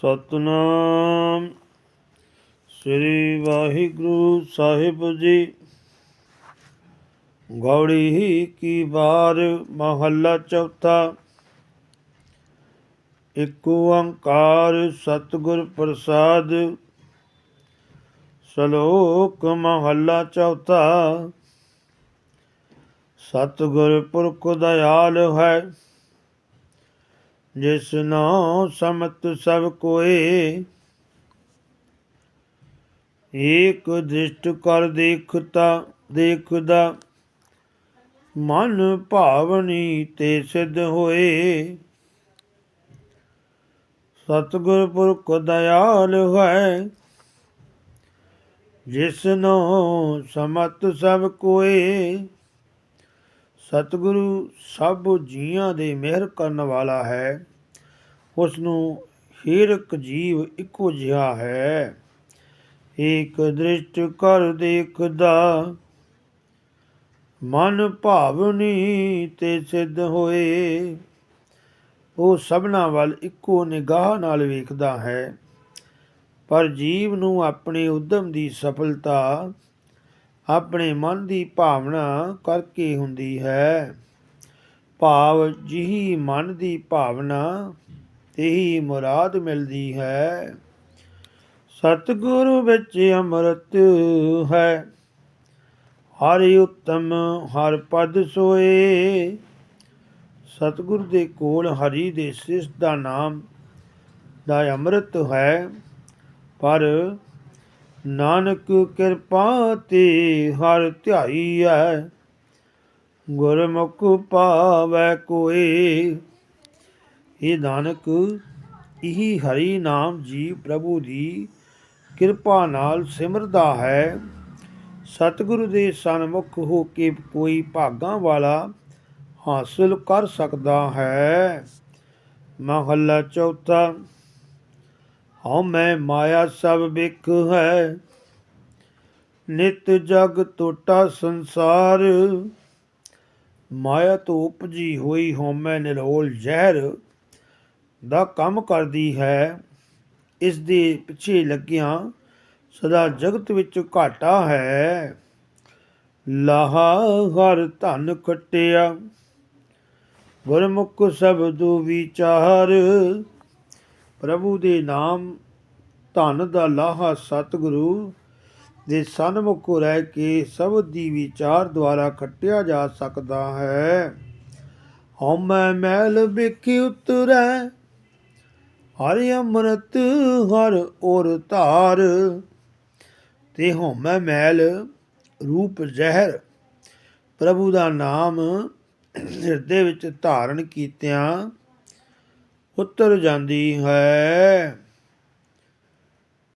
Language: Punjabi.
ਸਤਨਾਮ। ਸ੍ਰੀ ਵਾਹਿਗੁਰੂ ਸਾਹਿਬ ਜੀ, ਗੌੜੀ ਕੀ ਬਾਰ ਮਹੱਲਾ ਚੌਥਾ। ਇਕ ਓੰਕਾਰ ਸਤਿਗੁਰ ਪ੍ਰਸਾਦ, ਸ਼ਲੋਕ ਮਹੱਲਾ ਚੌਥਾ। ਸਤਿਗੁਰ ਪੁਰਖ ਦਇਆਲ ਹੈ ਜਿਸ ਨਾਮ ਸਮਤ ਸਭ ਕੋਏ, ਏਕ ਦ੍ਰਿਸ਼ਟ ਕਰ ਦੇਖਤਾ, ਦੇਖਦਾ, ਮਨ ਭਾਵਨੀ ਤੇ ਸਿੱਧ ਹੋਏ। ਸਤਿਗੁਰ ਪੁਰਖ ਦਇਆਲ ਹੈ ਜਿਸ ਨੂੰ ਸਮਤ ਸਭ ਕੋਏ ਸਤਿਗੁਰੂ ਸਭ ਜੀਆਂ ਦੇ ਮਿਹਰ ਕਰਨ ਵਾਲਾ ਹੈ। ਉਸ ਨੂੰ ਹਰ ਜੀਵ ਇੱਕੋ ਜਿਹਾ ਹੈ। ਏਕ ਦ੍ਰਿਸ਼ਟ ਕਰ ਦੇਖਦਾ, ਮਨ ਭਾਵਨੀ ਤੇ ਸਿੱਧ ਹੋਏ। ਉਹ ਸਭਨਾ ਵੱਲ ਇੱਕੋ ਨਿਗਾਹ ਨਾਲ ਵੇਖਦਾ ਹੈ। ਪਰ ਜੀਵ ਨੂੰ ਆਪਣੇ ਉਦਮ ਦੀ ਸਫਲਤਾ ਆਪਣੇ ਮਨ ਦੀ ਭਾਵਨਾ ਕਰਕੇ ਹੁੰਦੀ ਹੈ। ਭਾਵ ਜਿਹੀ ਮਨ ਦੀ ਭਾਵਨਾ, ਤੇਹੀ ਮੁਰਾਦ ਮਿਲਦੀ ਹੈ। ਸਤਿਗੁਰੂ ਵਿੱਚ ਅੰਮ੍ਰਿਤ ਹੈ। ਹਰਿ ਉਤਮ, ਹਰ ਪਦ ਸੋਏ। ਸਤਿਗੁਰ ਦੇ ਕੋਲ ਹਰੀ ਦੇ ਸਿਸ ਦਾ ਨਾਮ, ਦਾ ਅੰਮ੍ਰਿਤ ਹੈ। ਪਰ ਨਾਨਕ ਕਿਰਪਾ ਤੇ ਹਰ ਧਿਆਈਐ ਗੁਰਮੁਖ ਪਾਵੈ ਕੋਏ। ਇਹ ਨਾਨਕ, ਇਹੀ ਹਰੀ ਨਾਮ ਜੀ ਪ੍ਰਭੂ ਦੀ ਕਿਰਪਾ ਨਾਲ ਸਿਮਰਦਾ ਹੈ। ਸਤਿਗੁਰੂ ਦੇ ਸਨਮੁਖ ਹੋ ਕੇ ਕੋਈ ਭਾਗਾਂ ਵਾਲਾ ਹਾਸਲ ਕਰ ਸਕਦਾ ਹੈ। ਮਹੱਲਾ ਚੌਥਾ ਹਉ ਮੈਂ ਮਾਇਆ ਸਭ ਬਿਖ ਹੈ। ਨਿਤ ਜਗ ਟੋਟਾ ਸੰਸਾਰ। ਮਾਇਆ ਤੋਂ ਉਪਜੀ ਹੋਈ ਹਉਮੈ ਨਿਰੋਲ ਜ਼ਹਿਰ ਦਾ ਕੰਮ ਕਰਦੀ ਹੈ। ਇਸ ਦੇ ਪਿੱਛੇ ਲੱਗਿਆਂ ਸਦਾ ਜਗਤ ਵਿੱਚ ਘਾਟਾ ਹੈ। ਲਾਹਾ ਹਰ ਧਨ ਖਟਿਆ। ਗੁਰਮੁਖ ਸ਼ਬਦੁ ਵਿਚਾਰ। ਪ੍ਰਭੂ ਦੇ ਨਾਮ ਧਨ ਦਾ ਲਾਹਾ ਸਤਿਗੁਰੂ ਦੇ ਸਨਮੁਖ ਰਹਿ ਕੇ ਸਭ ਦੀ ਵਿਚਾਰ ਦੁਆਰਾ ਖੱਟਿਆ ਜਾ ਸਕਦਾ ਹੈ। ਹਉਮੈ ਮੈਲ ਬਿਖੀ ਉਤਰੈ, ਹਰਿ ਅੰਮ੍ਰਿਤ, ਹਰ ਔਰ ਧਾਰ। ਤੇ ਹਉਮੈ ਮਹਿਲ ਰੂਪ ਜ਼ਹਿਰ, ਪ੍ਰਭੂ ਦਾ ਨਾਮ ਹਿਰਦੇ ਵਿੱਚ ਧਾਰਨ ਕੀਤਿਆਂ ਉਤਰ ਜਾਂਦੀ ਹੈ।